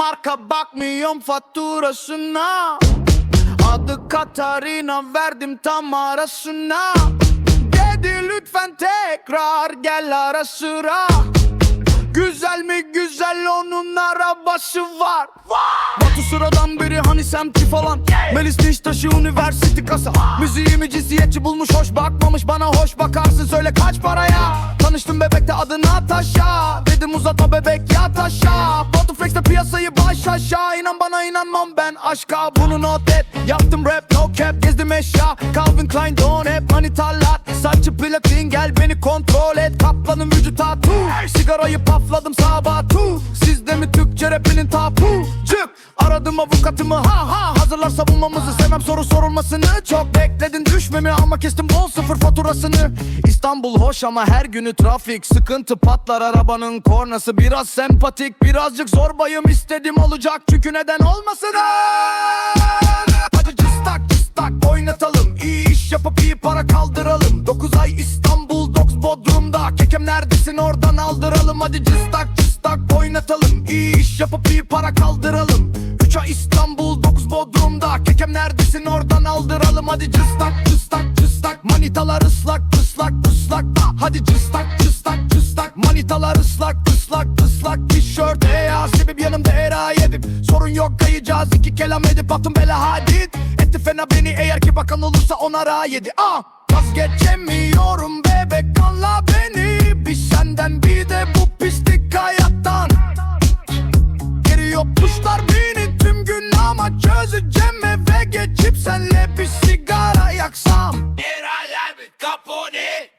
marka bakmıyorum faturasına. Adı Katarina verdim tam arasına. Dedi lütfen tekrar gel ara sıra. Güzel mi güzel onun arabası var. Batu sıradan biri hani semti falan. Melis diş taşı üniversite kasa. Müziğimi cinsiyetçi bulmuş hoş bakmamış. Bana hoş bakarsın söyle kaç paraya? Tanıştım bebekte adı Natasha Dedim uzatma bebek yat piyasayı baş aşağı. İnan bana inanmam ben aşka. Bunu not et. Yaptım rap no cap gezdim eşya. Calvin Klein don hep manitalar Saçı platin gel beni kontrol et. Kaplanın vücut tatu Sigarayı pafladım mi Türkçe rapinin tapu Cık aradım avukatımı ha ha. Hazırlar savunmamızı. Sevmem soru sorulmasını. Çok bekledin düşmemi ama kestim. Bol sıfır faturasını. İstanbul hoş ama her günü trafik. Sıkıntı patlar arabanın kornası. Biraz sempatik birazcık zorbayım. İstedim olacak Çünkü neden olmasın? Hadi cıstak cıstak. Oynatalım. İyi iş yapıp iyi para kaldıralım. 9 ay İstanbul Doks Bodrum'da. Kekem neredesin oradan aldıralım. Hadi cıstak Yapıp iyi para kaldıralım. 3 ay İstanbul 9 Bodrum'da. Kekem neredesin? Oradan aldıralım. Hadi cıstak cıstak cıstak. Manitalar ıslak ıslak ıslak. Da Hadi cıstak cıstak cıstak. Manitalar ıslak ıslak ıslak. Tişört eya sebep yanımda era yedim Sorun yok kayacağız. İki kelam edip attım bela hadid Etti fena beni eğer ki bakan olursa ona ra yedi. Ah Vazgeçemiyorum bebek kanla senle bir sigara yaksam.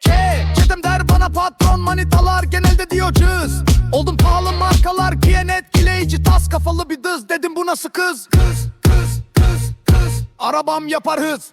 Ke, çetem der bana patron manitalar genelde diyor cız Oldum pahalı markalar giyen etkileyici tas kafalı bir dız Dedim bu nasıl kız? Kız kız kız kız. Arabam yapar hız